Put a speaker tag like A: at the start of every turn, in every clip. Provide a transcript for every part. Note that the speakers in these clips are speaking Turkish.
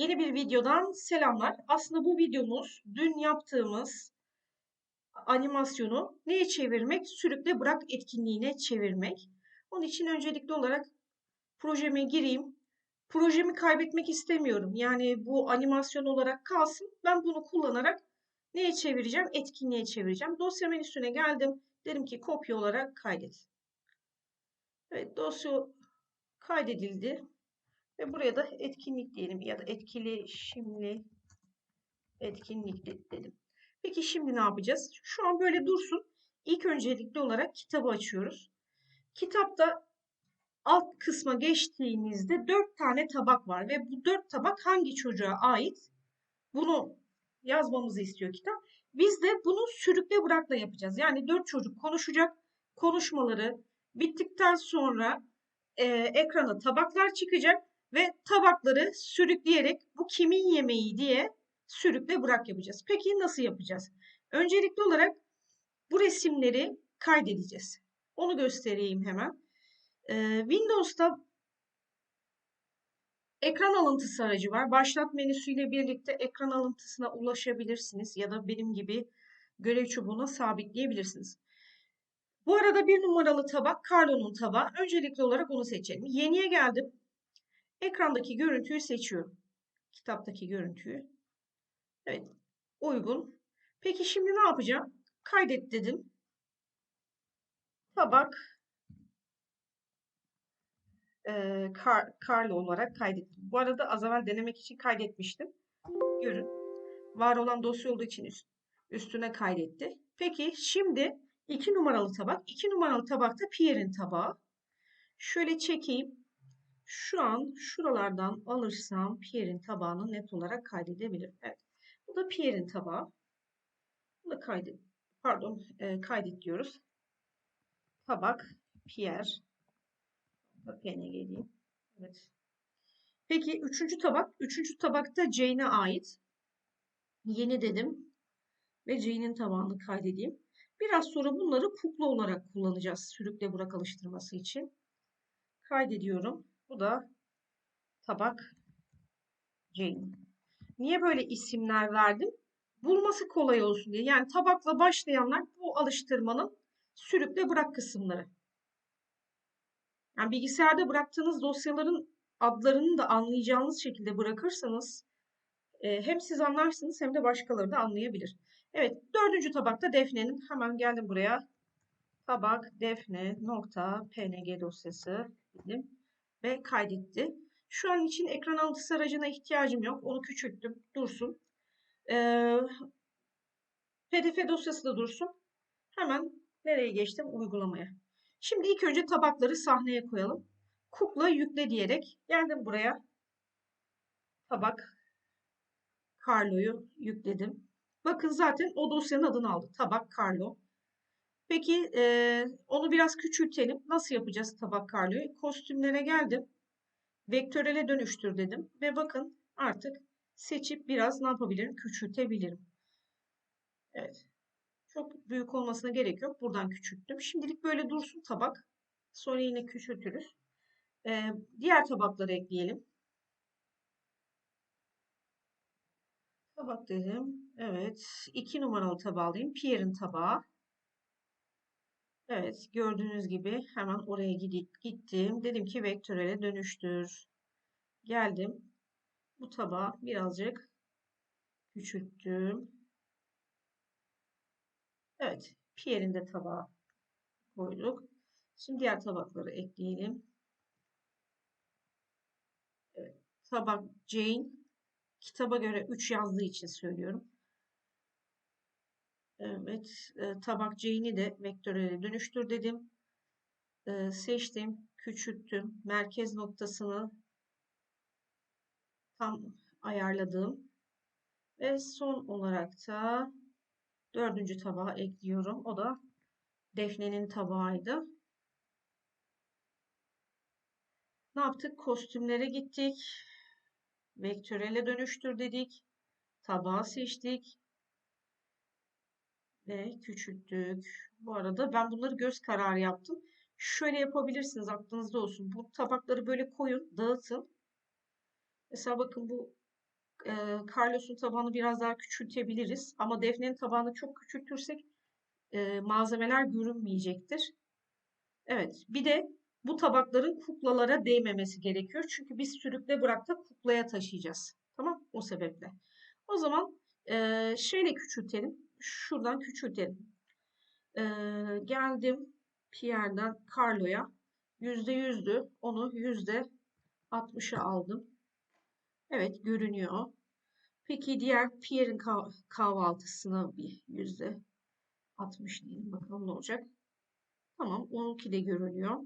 A: Yeni bir videodan selamlar. Aslında bu videomuz dün yaptığımız animasyonu neye çevirmek? Sürükle bırak etkinliğine çevirmek. Onun için öncelikli olarak projeme gireyim. Projemi kaybetmek istemiyorum. Yani bu animasyon olarak kalsın. Ben bunu kullanarak neye çevireceğim? Etkinliğe çevireceğim. Dosya menüsüne geldim. Derim ki kopya olarak kaydet. Evet dosya kaydedildi. Ve buraya da etkinlik diyelim ya da etkili şimdi etkinlik dedim. Peki şimdi ne yapacağız? Şu an böyle dursun. İlk öncelikli olarak kitabı açıyoruz. Kitapta alt kısma geçtiğinizde dört tane tabak var ve bu dört tabak hangi çocuğa ait? Bunu yazmamızı istiyor kitap. Biz de bunu sürükle bırakla yapacağız. Yani dört çocuk konuşacak. Konuşmaları bittikten sonra e, ekrana tabaklar çıkacak ve tabakları sürükleyerek bu kimin yemeği diye sürükle bırak yapacağız. Peki nasıl yapacağız? Öncelikli olarak bu resimleri kaydedeceğiz. Onu göstereyim hemen. Ee, Windows'ta ekran alıntısı aracı var. Başlat menüsüyle birlikte ekran alıntısına ulaşabilirsiniz ya da benim gibi görev çubuğuna sabitleyebilirsiniz. Bu arada bir numaralı tabak Carlo'nun tabağı. Öncelikli olarak onu seçelim. Yeniye geldim. Ekrandaki görüntüyü seçiyorum. Kitaptaki görüntüyü. Evet. Uygun. Peki şimdi ne yapacağım? Kaydet dedim. Tabak e, kar, karlı olarak kaydettim. Bu arada az evvel denemek için kaydetmiştim. Görün. Var olan dosya olduğu için üst, üstüne kaydetti. Peki şimdi iki numaralı tabak. İki numaralı tabakta Pierre'in tabağı. Şöyle çekeyim şu an şuralardan alırsam Pierre'in tabağını net olarak kaydedebilirim. Evet. Bu da Pierre'in tabağı. Bu da kaydet. Pardon, e, kaydet diyoruz. Tabak Pierre. Bakayım geleyim. Evet. Peki üçüncü tabak. Üçüncü tabakta Jane'e ait. Yeni dedim. Ve Jane'in tabağını kaydedeyim. Biraz sonra bunları kukla olarak kullanacağız. Sürükle bırak alıştırması için. Kaydediyorum. Bu da tabak Jane. Niye böyle isimler verdim? Bulması kolay olsun diye. Yani tabakla başlayanlar bu alıştırmanın sürükle bırak kısımları. Yani bilgisayarda bıraktığınız dosyaların adlarını da anlayacağınız şekilde bırakırsanız e, hem siz anlarsınız hem de başkaları da anlayabilir. Evet dördüncü tabakta Defne'nin hemen geldim buraya. Tabak defne nokta png dosyası dedim ve kaydetti. Şu an için ekran alıntısı aracına ihtiyacım yok. Onu küçülttüm. Dursun. Ee, PDF dosyası da dursun. Hemen nereye geçtim? Uygulamaya. Şimdi ilk önce tabakları sahneye koyalım. Kukla yükle diyerek geldim buraya. Tabak Carlo'yu yükledim. Bakın zaten o dosyanın adını aldı. Tabak Carlo. Peki e, onu biraz küçültelim. Nasıl yapacağız tabak karlıyı? Kostümlere geldim. Vektörele dönüştür dedim. Ve bakın artık seçip biraz ne yapabilirim? Küçültebilirim. Evet. Çok büyük olmasına gerek yok. Buradan küçülttüm. Şimdilik böyle dursun tabak. Sonra yine küçültürüz. Ee, diğer tabakları ekleyelim. Tabak dedim. Evet. iki numaralı tabağı alayım. Pierre'in tabağı. Evet, gördüğünüz gibi hemen oraya gittim. Dedim ki vektörele dönüştür. Geldim. Bu tabağı birazcık küçülttüm. Evet, Pierre'in de tabağı koyduk. Şimdi diğer tabakları ekleyelim. Evet, tabak Jane. Kitaba göre 3 yazdığı için söylüyorum. Evet, e, tabak C'ni de vektöre dönüştür dedim. E, seçtim, küçülttüm. Merkez noktasını tam ayarladım. Ve son olarak da dördüncü tabağı ekliyorum. O da Defne'nin tabağıydı. Ne yaptık? Kostümlere gittik. Vektörele dönüştür dedik. Tabağı seçtik ve küçülttük. Bu arada ben bunları göz kararı yaptım. Şöyle yapabilirsiniz aklınızda olsun. Bu tabakları böyle koyun, dağıtın. Mesela bakın bu e, Carlos'un tabağını biraz daha küçültebiliriz. Ama Defne'nin tabağını çok küçültürsek e, malzemeler görünmeyecektir. Evet. Bir de bu tabakların kuklalara değmemesi gerekiyor. Çünkü biz sürükle bıraktık kuklaya taşıyacağız. Tamam? O sebeple. O zaman e, şeyle küçültelim. Şuradan küçültelim. E, geldim Pierre'den Carlo'ya. Yüzde yüzdü. Onu yüzde 60'a aldım. Evet görünüyor. Peki diğer Pierre'in kahvaltısına bir yüzde 60 diyelim. Bakalım ne olacak. Tamam. Onunki de görünüyor.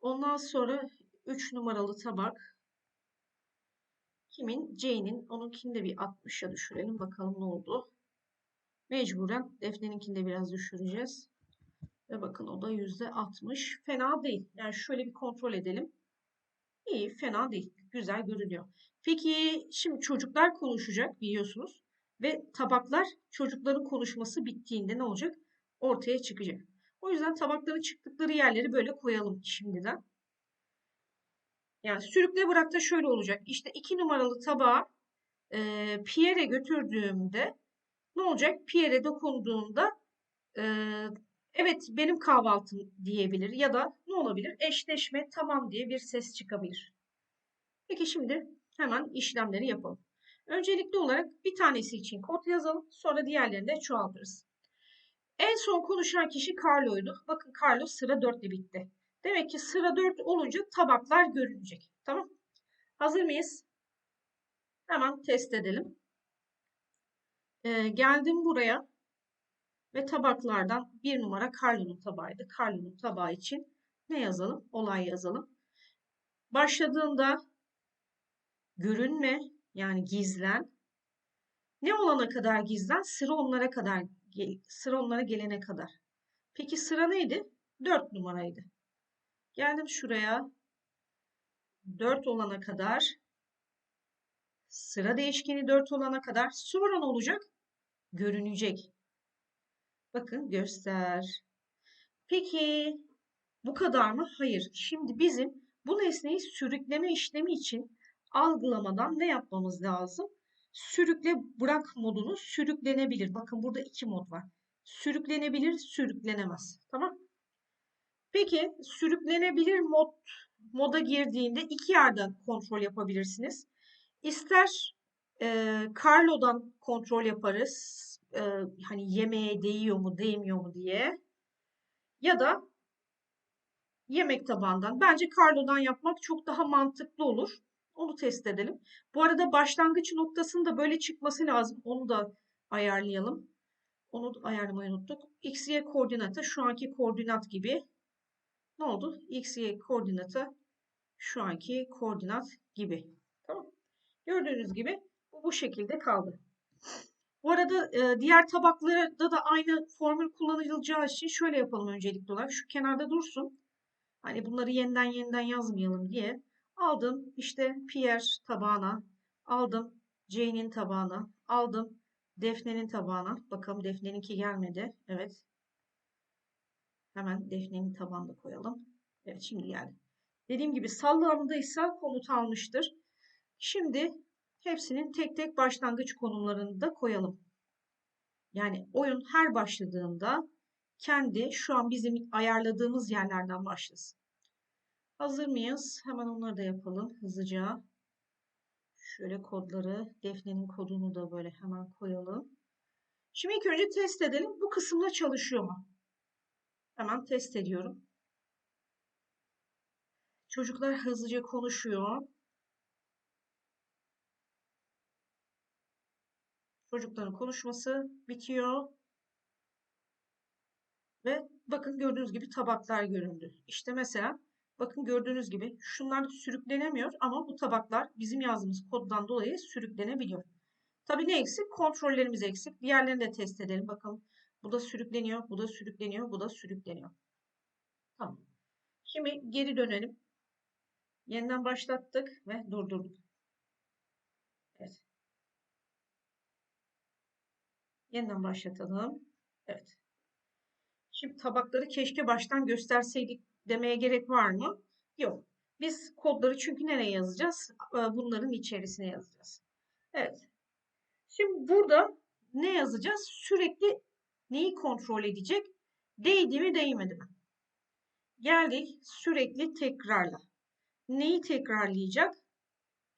A: Ondan sonra 3 numaralı tabak. Kimin? Jane'in. Onunkini de bir 60'a düşürelim. Bakalım ne oldu. Mecburen Defne'ninkini de biraz düşüreceğiz. Ve bakın o da %60. Fena değil. Yani şöyle bir kontrol edelim. İyi, fena değil. Güzel görünüyor. Peki şimdi çocuklar konuşacak biliyorsunuz. Ve tabaklar çocukların konuşması bittiğinde ne olacak? Ortaya çıkacak. O yüzden tabakların çıktıkları yerleri böyle koyalım şimdiden. Yani sürükle bırak da şöyle olacak. İşte iki numaralı tabağı e, Pierre'e götürdüğümde ne olacak? Pierre'e dokunduğunda e, evet benim kahvaltım diyebilir ya da ne olabilir? Eşleşme tamam diye bir ses çıkabilir. Peki şimdi hemen işlemleri yapalım. Öncelikli olarak bir tanesi için kod yazalım. Sonra diğerlerini de çoğaltırız. En son konuşan kişi Carlo'ydu. Bakın Carlo sıra 4 ile bitti. Demek ki sıra 4 olunca tabaklar görünecek. Tamam. Hazır mıyız? Hemen test edelim. Ee, geldim buraya ve tabaklardan bir numara Carlo'nun tabağıydı. Carlo'nun tabağı için ne yazalım? Olay yazalım. Başladığında görünme yani gizlen. Ne olana kadar gizlen? Sıra onlara kadar sıra onlara gelene kadar. Peki sıra neydi? 4 numaraydı. Geldim şuraya. 4 olana kadar sıra değişkeni 4 olana kadar sonra olacak? Görünecek. Bakın göster. Peki bu kadar mı? Hayır. Şimdi bizim bu nesneyi sürükleme işlemi için algılamadan ne yapmamız lazım? Sürükle bırak modunu sürüklenebilir. Bakın burada iki mod var. Sürüklenebilir, sürüklenemez. Tamam. Peki sürüklenebilir mod moda girdiğinde iki yerden kontrol yapabilirsiniz. İster e, Carlo'dan kontrol yaparız. E, hani yemeğe değiyor mu, değmiyor mu diye. Ya da yemek tabağından. Bence Carlo'dan yapmak çok daha mantıklı olur. Onu test edelim. Bu arada başlangıç noktasının da böyle çıkması lazım. Onu da ayarlayalım. Onu ayarlamayı unuttuk. X, Y koordinatı şu anki koordinat gibi. Ne oldu? X, Y koordinatı şu anki koordinat gibi. Gördüğünüz gibi bu, bu şekilde kaldı. Bu arada e, diğer tabaklarda da aynı formül kullanılacağı için şöyle yapalım öncelikli olarak. Şu kenarda dursun. Hani bunları yeniden yeniden yazmayalım diye. Aldım işte Pierre tabağına, aldım Jane'in tabağına, aldım Defne'nin tabağına. Bakalım Defne'ninki gelmedi. Evet. Hemen Defne'nin tabağını koyalım. Evet şimdi geldi. Dediğim gibi sallandıysa komut almıştır. Şimdi hepsinin tek tek başlangıç konumlarını da koyalım. Yani oyun her başladığında kendi şu an bizim ayarladığımız yerlerden başlasın. Hazır mıyız? Hemen onları da yapalım hızlıca. Şöyle kodları, Defne'nin kodunu da böyle hemen koyalım. Şimdi ilk önce test edelim. Bu kısımda çalışıyor mu? Hemen test ediyorum. Çocuklar hızlıca konuşuyor. Çocukların konuşması bitiyor. Ve bakın gördüğünüz gibi tabaklar göründü. İşte mesela Bakın gördüğünüz gibi şunlar sürüklenemiyor ama bu tabaklar bizim yazdığımız koddan dolayı sürüklenebiliyor. Tabii ne eksik? Kontrollerimiz eksik. Diğerlerini de test edelim. Bakalım bu da sürükleniyor, bu da sürükleniyor, bu da sürükleniyor. Tamam. Şimdi geri dönelim. Yeniden başlattık ve durdurduk. Evet. Yeniden başlatalım. Evet. Şimdi tabakları keşke baştan gösterseydik demeye gerek var mı? Yok. Biz kodları çünkü nereye yazacağız? Bunların içerisine yazacağız. Evet. Şimdi burada ne yazacağız? Sürekli neyi kontrol edecek? Değdi mi değmedi mi? Geldik sürekli tekrarla. Neyi tekrarlayacak?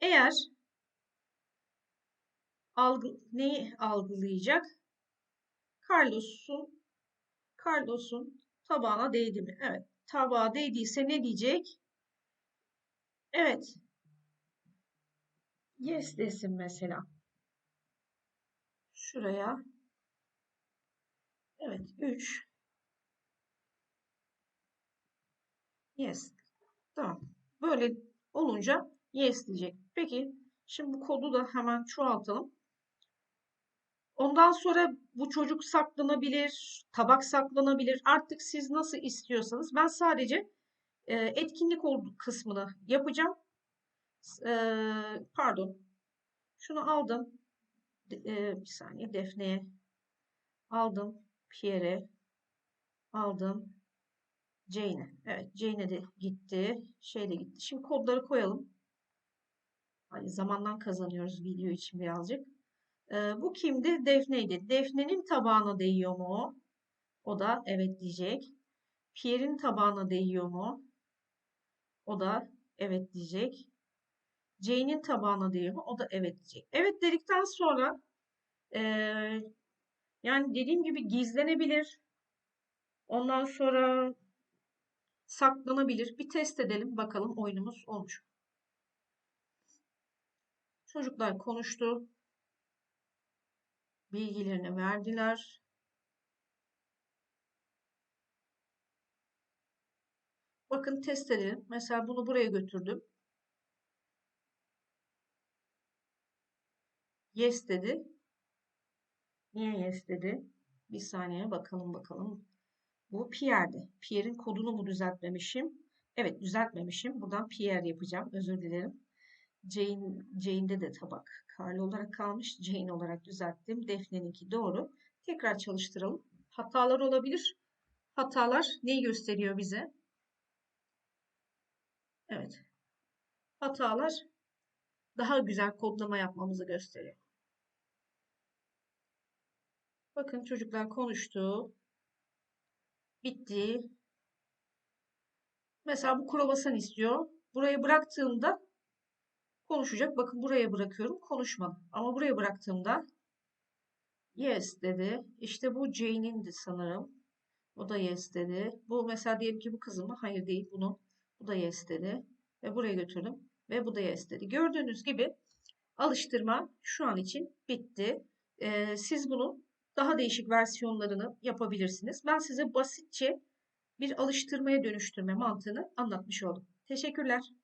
A: Eğer algı, neyi algılayacak? Carlos'un Carlos'un tabağına değdi mi? Evet. Tabağa değdiyse ne diyecek? Evet. Yes desin mesela. Şuraya. Evet. 3. Yes. Tamam. Böyle olunca yes diyecek. Peki şimdi bu kodu da hemen çoğaltalım. Ondan sonra bu çocuk saklanabilir, tabak saklanabilir. Artık siz nasıl istiyorsanız. Ben sadece e, etkinlik kısmını yapacağım. E, pardon. Şunu aldım. E, bir saniye Defne'ye aldım. Pierre'e aldım. Jane'e. Evet Jane'e de gitti. Şey de gitti. Şimdi kodları koyalım. Hani zamandan kazanıyoruz video için birazcık. Ee, bu kimdi? Defne'ydi. Defne'nin tabağına değiyor mu o? O da evet diyecek. Pierre'in tabağına değiyor mu? O da evet diyecek. Jane'in tabağına değiyor mu? O da evet diyecek. Evet dedikten sonra e, yani dediğim gibi gizlenebilir. Ondan sonra saklanabilir. Bir test edelim bakalım oyunumuz olmuş. Çocuklar konuştu. Bilgilerini verdiler. Bakın test edelim. Mesela bunu buraya götürdüm. Yes dedi. Niye yes dedi? Bir saniye bakalım bakalım. Bu Pierre'di. Pierre'in kodunu mu düzeltmemişim? Evet düzeltmemişim. Buradan Pierre yapacağım. Özür dilerim. Jane, Jane'de de tabak Carl olarak kalmış. Jane olarak düzelttim. Defne'ninki doğru. Tekrar çalıştıralım. Hatalar olabilir. Hatalar neyi gösteriyor bize? Evet. Hatalar daha güzel kodlama yapmamızı gösteriyor. Bakın çocuklar konuştu. Bitti. Mesela bu kruvasan istiyor. Buraya bıraktığımda konuşacak. Bakın buraya bırakıyorum. Konuşmadı. Ama buraya bıraktığımda yes dedi. İşte bu Jane'indi sanırım. O da yes dedi. Bu mesela diyelim ki bu kızım mı? Hayır değil. Bunu. Bu da yes dedi. Ve buraya götürdüm. Ve bu da yes dedi. Gördüğünüz gibi alıştırma şu an için bitti. Ee, siz bunu daha değişik versiyonlarını yapabilirsiniz. Ben size basitçe bir alıştırmaya dönüştürme mantığını anlatmış oldum. Teşekkürler.